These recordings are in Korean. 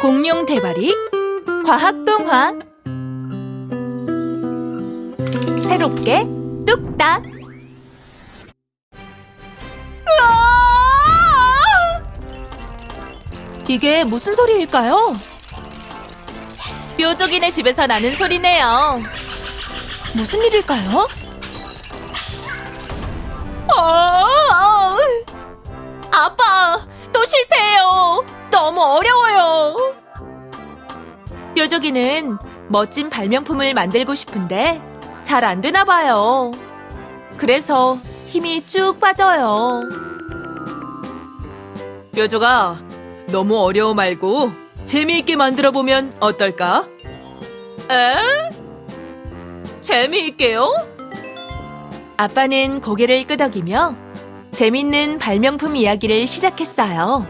공룡 대발이 과학 동화 새롭게 뚝딱 으아! 이게 무슨 소리일까요? 뾰족이네 집에서 나는 소리네요. 무슨 일일까요? 아, 뾰족이는 멋진 발명품을 만들고 싶은데 잘 안 되나 봐요. 그래서 힘이 쭉 빠져요. 뾰족아, 너무 어려워 말고 재미있게 만들어 보면 어떨까? 에? 재미있게요? 아빠는 고개를 끄덕이며 재밌는 발명품 이야기를 시작했어요.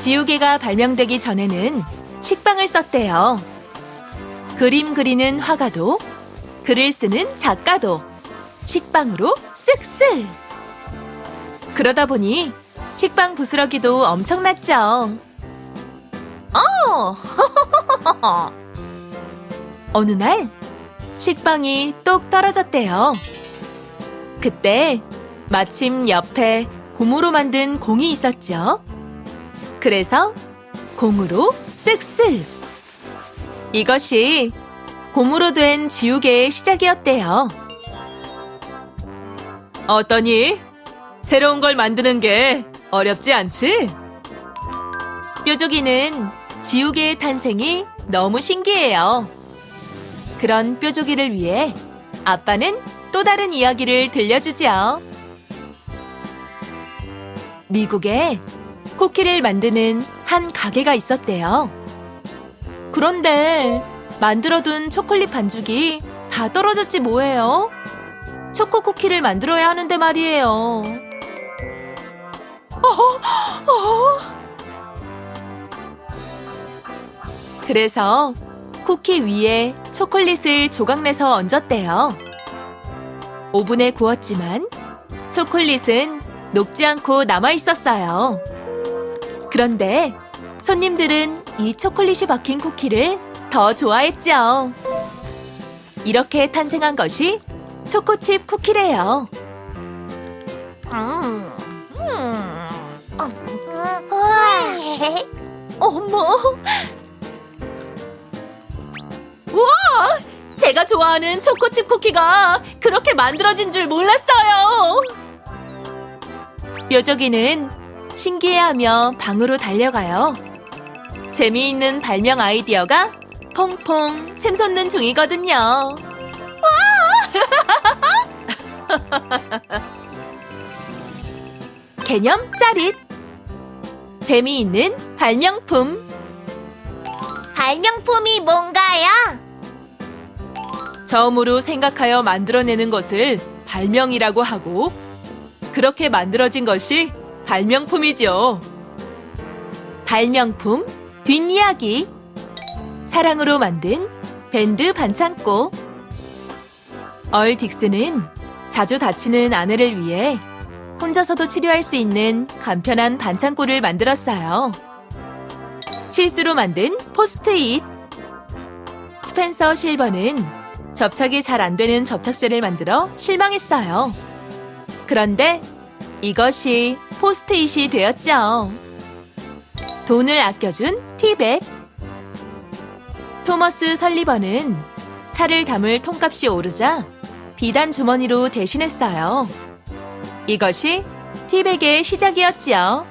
지우개가 발명되기 전에는 식빵을 썼대요. 그림 그리는 화가도, 글을 쓰는 작가도 식빵으로 쓱쓱! 그러다 보니 식빵 부스러기도 엄청났죠. 어! 어느 날 식빵이 똑 떨어졌대요. 그때 마침 옆에 고무로 만든 공이 있었죠. 그래서 공으로 쓱쓱. 이것이 고무로 된 지우개의 시작이었대요. 어떠니? 새로운 걸 만드는 게 어렵지 않지? 뾰족이는 지우개의 탄생이 너무 신기해요. 그런 뾰족이를 위해 아빠는 또 다른 이야기를 들려주지요. 미국에 쿠키를 만드는 한 가게가 있었대요. 그런데 만들어둔 초콜릿 반죽이 다 떨어졌지 뭐예요? 초코 쿠키를 만들어야 하는데 말이에요. 어, 어. 그래서 쿠키 위에 초콜릿을 조각내서 얹었대요. 오븐에 구웠지만 초콜릿은 녹지 않고 남아 있었어요. 그런데 손님들은 이 초콜릿이 박힌 쿠키를 더 좋아했죠. 이렇게 탄생한 것이 초코칩 쿠키래요. 음, 음. 어머. 우와! 제가 좋아하는 초코칩 쿠키가 그렇게 만들어진 줄 몰랐어요. 뾰족이는 신기해하며 방으로 달려가요. 재미있는 발명 아이디어가 퐁퐁 샘솟는 중이거든요. 와! 개념 짜릿. 재미있는 발명품. 발명품이 뭔가요? 처음으로 생각하여 만들어내는 것을 발명이라고 하고 그렇게 만들어진 것이 발명품이죠. 발명품 뒷이야기 사랑으로 만든 밴드 반창고 얼 딕스는 자주 다치는 아내를 위해 혼자서도 치료할 수 있는 간편한 반창고를 만들었어요. 실수로 만든 포스트잇 스펜서 실버는 접착이 잘 안 되는 접착제를 만들어 실망했어요. 그런데 이것이 포스트잇이 되었죠. 돈을 아껴준 티백. 토머스 설리번은 차를 담을 통값이 오르자 비단 주머니로 대신했어요. 이것이 티백의 시작이었지요.